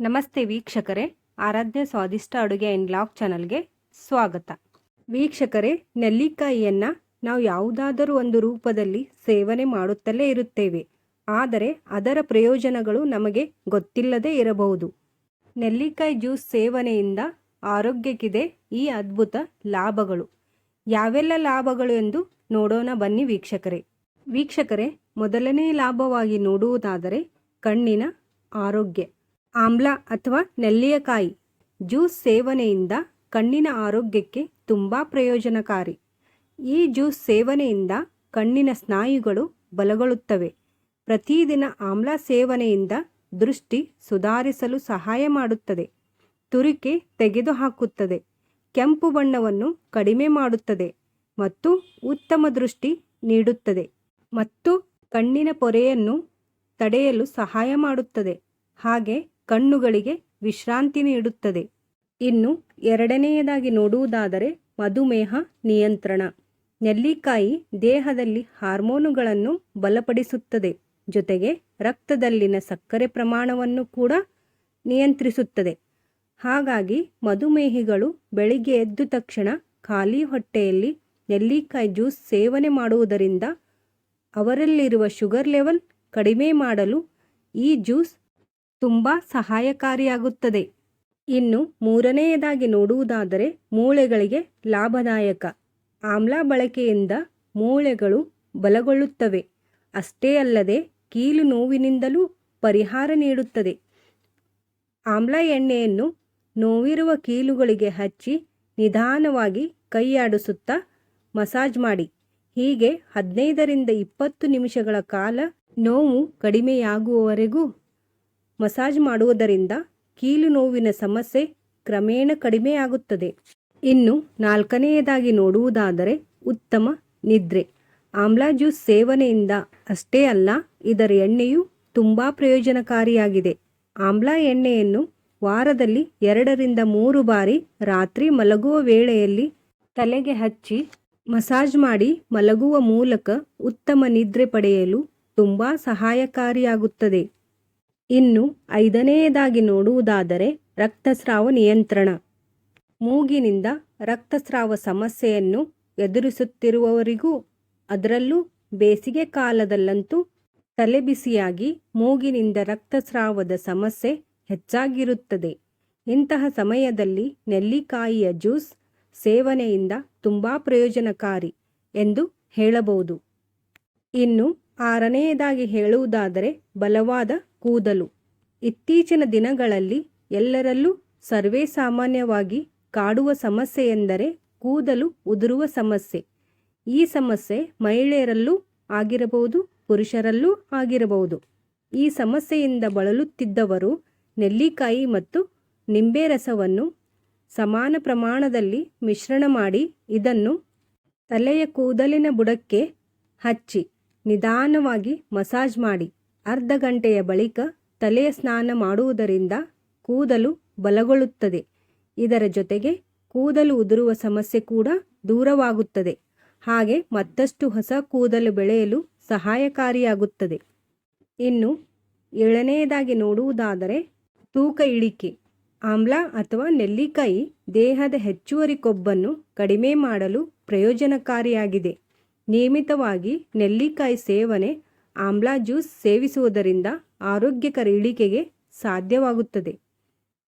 ನಮಸ್ತೆ ವೀಕ್ಷಕರೇ, ಆರಾಧ್ಯ ಸ್ವಾದಿಷ್ಟ ಅಡುಗೆ ಆ್ಯಂಡ್ ಲಾಕ್ ಚಾನಲ್ಗೆ ಸ್ವಾಗತ. ವೀಕ್ಷಕರೇ, ನೆಲ್ಲಿಕಾಯಿಯನ್ನು ನಾವು ಯಾವುದಾದರೂ ಒಂದು ರೂಪದಲ್ಲಿ ಸೇವನೆ ಮಾಡುತ್ತಲೇ ಇರುತ್ತೇವೆ. ಆದರೆ ಅದರ ಪ್ರಯೋಜನಗಳು ನಮಗೆ ಗೊತ್ತಿಲ್ಲದೇ ಇರಬಹುದು. ನೆಲ್ಲಿಕಾಯಿ ಜ್ಯೂಸ್ ಸೇವನೆಯಿಂದ ಆರೋಗ್ಯಕ್ಕಿದೆ ಈ ಅದ್ಭುತ ಲಾಭಗಳು. ಯಾವೆಲ್ಲ ಲಾಭಗಳು ಎಂದು ನೋಡೋಣ ಬನ್ನಿ ವೀಕ್ಷಕರೇ. ವೀಕ್ಷಕರೇ, ಮೊದಲನೇ ಲಾಭವಾಗಿ ನೋಡುವುದಾದರೆ ಕಣ್ಣಿನ ಆರೋಗ್ಯ. ಆಮ್ಲ ಅಥವಾ ನೆಲ್ಲಿಯಕಾಯಿ ಜ್ಯೂಸ್ ಸೇವನೆಯಿಂದ ಕಣ್ಣಿನ ಆರೋಗ್ಯಕ್ಕೆ ತುಂಬ ಪ್ರಯೋಜನಕಾರಿ. ಈ ಜ್ಯೂಸ್ ಸೇವನೆಯಿಂದ ಕಣ್ಣಿನ ಸ್ನಾಯುಗಳು ಬಲಗೊಳ್ಳುತ್ತವೆ. ಪ್ರತಿದಿನ ಆಮ್ಲ ಸೇವನೆಯಿಂದ ದೃಷ್ಟಿ ಸುಧಾರಿಸಲು ಸಹಾಯ ಮಾಡುತ್ತದೆ. ತುರಿಕೆ ತೆಗೆದುಹಾಕುತ್ತದೆ. ಕೆಂಪು ಬಣ್ಣವನ್ನು ಕಡಿಮೆ ಮಾಡುತ್ತದೆ ಮತ್ತು ಉತ್ತಮ ದೃಷ್ಟಿ ನೀಡುತ್ತದೆ ಮತ್ತು ಕಣ್ಣಿನ ಪೊರೆಯನ್ನು ತಡೆಯಲು ಸಹಾಯ ಮಾಡುತ್ತದೆ. ಹಾಗೆ ಕಣ್ಣುಗಳಿಗೆ ವಿಶ್ರಾಂತಿ ನೀಡುತ್ತದೆ. ಇನ್ನು ಎರಡನೆಯದಾಗಿ ನೋಡುವುದಾದರೆ ಮಧುಮೇಹ ನಿಯಂತ್ರಣ. ನೆಲ್ಲಿಕಾಯಿ ದೇಹದಲ್ಲಿ ಹಾರ್ಮೋನುಗಳನ್ನು ಬಲಪಡಿಸುತ್ತದೆ. ಜೊತೆಗೆ ರಕ್ತದಲ್ಲಿನ ಸಕ್ಕರೆ ಪ್ರಮಾಣವನ್ನು ಕೂಡ ನಿಯಂತ್ರಿಸುತ್ತದೆ. ಹಾಗಾಗಿ ಮಧುಮೇಹಿಗಳು ಬೆಳಿಗ್ಗೆ ಎದ್ದ ತಕ್ಷಣ ಖಾಲಿ ಹೊಟ್ಟೆಯಲ್ಲಿ ನೆಲ್ಲಿಕಾಯಿ ಜ್ಯೂಸ್ ಸೇವನೆ ಮಾಡುವುದರಿಂದ ಅವರಲ್ಲಿರುವ ಶುಗರ್ ಲೆವೆಲ್ ಕಡಿಮೆ ಮಾಡಲು ಈ ಜ್ಯೂಸ್ ತುಂಬ ಸಹಾಯಕಾರಿಯಾಗುತ್ತದೆ. ಇನ್ನು ಮೂರನೆಯದಾಗಿ ನೋಡುವುದಾದರೆ ಮೂಳೆಗಳಿಗೆ ಲಾಭದಾಯಕ. ಆಮ್ಲ ಬಳಕೆಯಿಂದ ಮೂಳೆಗಳು ಬಲಗೊಳ್ಳುತ್ತವೆ. ಅಷ್ಟೇ ಅಲ್ಲದೆ ಕೀಲು ನೋವಿನಿಂದಲೂ ಪರಿಹಾರ ನೀಡುತ್ತದೆ. ಆಮ್ಲ ಎಣ್ಣೆಯನ್ನು ನೋವಿರುವ ಕೀಲುಗಳಿಗೆ ಹಚ್ಚಿ ನಿಧಾನವಾಗಿ ಕೈಯಾಡಿಸುತ್ತಾ ಮಸಾಜ್ ಮಾಡಿ. ಹೀಗೆ ಹದಿನೈದರಿಂದ ಇಪ್ಪತ್ತು ನಿಮಿಷಗಳ ಕಾಲ ನೋವು ಕಡಿಮೆಯಾಗುವವರೆಗೂ ಮಸಾಜ್ ಮಾಡುವುದರಿಂದ ಕೀಲು ನೋವಿನ ಸಮಸ್ಯೆ ಕ್ರಮೇಣ ಕಡಿಮೆಯಾಗುತ್ತದೆ. ಇನ್ನು ನಾಲ್ಕನೆಯದಾಗಿ ನೋಡುವುದಾದರೆ ಉತ್ತಮ ನಿದ್ರೆ. ಆಮ್ಲ ಜ್ಯೂಸ್ ಸೇವನೆಯಿಂದ ಅಷ್ಟೇ ಅಲ್ಲ, ಇದರ ಎಣ್ಣೆಯು ತುಂಬ ಪ್ರಯೋಜನಕಾರಿಯಾಗಿದೆ. ಆಮ್ಲ ಎಣ್ಣೆಯನ್ನು ವಾರದಲ್ಲಿ ಎರಡರಿಂದ ಮೂರು ಬಾರಿ ರಾತ್ರಿ ಮಲಗುವ ವೇಳೆಯಲ್ಲಿ ತಲೆಗೆ ಹಚ್ಚಿ ಮಸಾಜ್ ಮಾಡಿ ಮಲಗುವ ಮೂಲಕ ಉತ್ತಮ ನಿದ್ರೆ ಪಡೆಯಲು ತುಂಬ ಸಹಾಯಕಾರಿಯಾಗುತ್ತದೆ. ಇನ್ನು ಐದನೆಯದಾಗಿ ನೋಡುವುದಾದರೆ ರಕ್ತಸ್ರಾವ ನಿಯಂತ್ರಣ. ಮೂಗಿನಿಂದ ರಕ್ತಸ್ರಾವ ಸಮಸ್ಯೆಯನ್ನು ಎದುರಿಸುತ್ತಿರುವವರಿಗೂ ಅದರಲ್ಲೂ ಬೇಸಿಗೆ ಕಾಲದಲ್ಲಂತೂ ತಲೆಬಿಸಿಯಾಗಿ ಮೂಗಿನಿಂದ ರಕ್ತಸ್ರಾವದ ಸಮಸ್ಯೆ ಹೆಚ್ಚಾಗಿರುತ್ತದೆ. ಇಂತಹ ಸಮಯದಲ್ಲಿ ನೆಲ್ಲಿಕಾಯಿಯ ಜ್ಯೂಸ್ ಸೇವನೆಯಿಂದ ತುಂಬ ಪ್ರಯೋಜನಕಾರಿ ಎಂದು ಹೇಳಬಹುದು. ಇನ್ನು ಆರನೆಯದಾಗಿ ಹೇಳುವುದಾದರೆ ಬಲವಾದ ಕೂದಲು. ಇತ್ತೀಚಿನ ದಿನಗಳಲ್ಲಿ ಎಲ್ಲರಲ್ಲೂ ಸರ್ವೇ ಸಾಮಾನ್ಯವಾಗಿ ಕಾಡುವ ಸಮಸ್ಯೆ ಎಂದರೆ ಕೂದಲು ಉದುರುವ ಸಮಸ್ಯೆ. ಈ ಸಮಸ್ಯೆ ಮಹಿಳೆಯರಲ್ಲೂ ಆಗಿರಬಹುದು, ಪುರುಷರಲ್ಲೂ ಆಗಿರಬಹುದು. ಈ ಸಮಸ್ಯೆಯಿಂದ ಬಳಲುತ್ತಿದ್ದವರು ನೆಲ್ಲಿಕಾಯಿ ಮತ್ತು ನಿಂಬೆ ರಸವನ್ನು ಸಮಾನ ಪ್ರಮಾಣದಲ್ಲಿ ಮಿಶ್ರಣ ಮಾಡಿ ಇದನ್ನು ತಲೆಯ ಕೂದಲಿನ ಬುಡಕ್ಕೆ ಹಚ್ಚಿ ನಿಧಾನವಾಗಿ ಮಸಾಜ್ ಮಾಡಿ. ಅರ್ಧ ಗಂಟೆಯ ಬಳಿಕ ತಲೆಯ ಸ್ನಾನ ಮಾಡುವುದರಿಂದ ಕೂದಲು ಬಲಗೊಳ್ಳುತ್ತದೆ. ಇದರ ಜೊತೆಗೆ ಕೂದಲು ಉದುರುವ ಸಮಸ್ಯೆ ಕೂಡ ದೂರವಾಗುತ್ತದೆ. ಹಾಗೆ ಮತ್ತಷ್ಟು ಹೊಸ ಕೂದಲು ಬೆಳೆಯಲು ಸಹಾಯಕಾರಿಯಾಗುತ್ತದೆ. ಇನ್ನು ಏಳನೆಯದಾಗಿ ನೋಡುವುದಾದರೆ ತೂಕ ಇಳಿಕೆ, ಆಮ್ಲ ಅಥವಾ ನೆಲ್ಲಿಕಾಯಿ ದೇಹದ ಹೆಚ್ಚುವರಿ ಕೊಬ್ಬನ್ನು ಕಡಿಮೆ ಮಾಡಲು ಪ್ರಯೋಜನಕಾರಿಯಾಗಿದೆ. ನಿಯಮಿತವಾಗಿ ನೆಲ್ಲಿಕಾಯಿ ಸೇವನೆ ಆಮ್ಲ ಜ್ಯೂಸ್ ಸೇವಿಸುವುದರಿಂದ ಆರೋಗ್ಯಕರ ಇಳಿಕೆಗೆ ಸಾಧ್ಯವಾಗುತ್ತದೆ.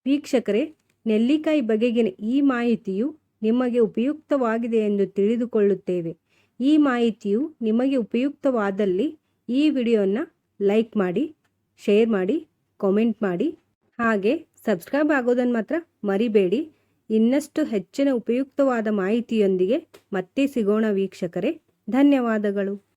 ವೀಕ್ಷಕರೇ, ನೆಲ್ಲಿಕಾಯಿ ಬಗೆಗಿನ ಈ ಮಾಹಿತಿಯು ನಿಮಗೆ ಉಪಯುಕ್ತವಾಗಿದೆ ಎಂದು ತಿಳಿದುಕೊಳ್ಳುತ್ತೇವೆ. ಈ ಮಾಹಿತಿಯು ನಿಮಗೆ ಉಪಯುಕ್ತವಾದಲ್ಲಿ ಈ ವಿಡಿಯೋನ ಲೈಕ್ ಮಾಡಿ, ಶೇರ್ ಮಾಡಿ, ಕಾಮೆಂಟ್ ಮಾಡಿ. ಹಾಗೆ ಸಬ್ಸ್ಕ್ರೈಬ್ ಆಗೋದನ್ನು ಮಾತ್ರ ಮರಿಬೇಡಿ. ಇನ್ನಷ್ಟು ಹೆಚ್ಚಿನ ಉಪಯುಕ್ತವಾದ ಮಾಹಿತಿಯೊಂದಿಗೆ ಮತ್ತೆ ಸಿಗೋಣ ವೀಕ್ಷಕರೇ. ಧನ್ಯವಾದಗಳು.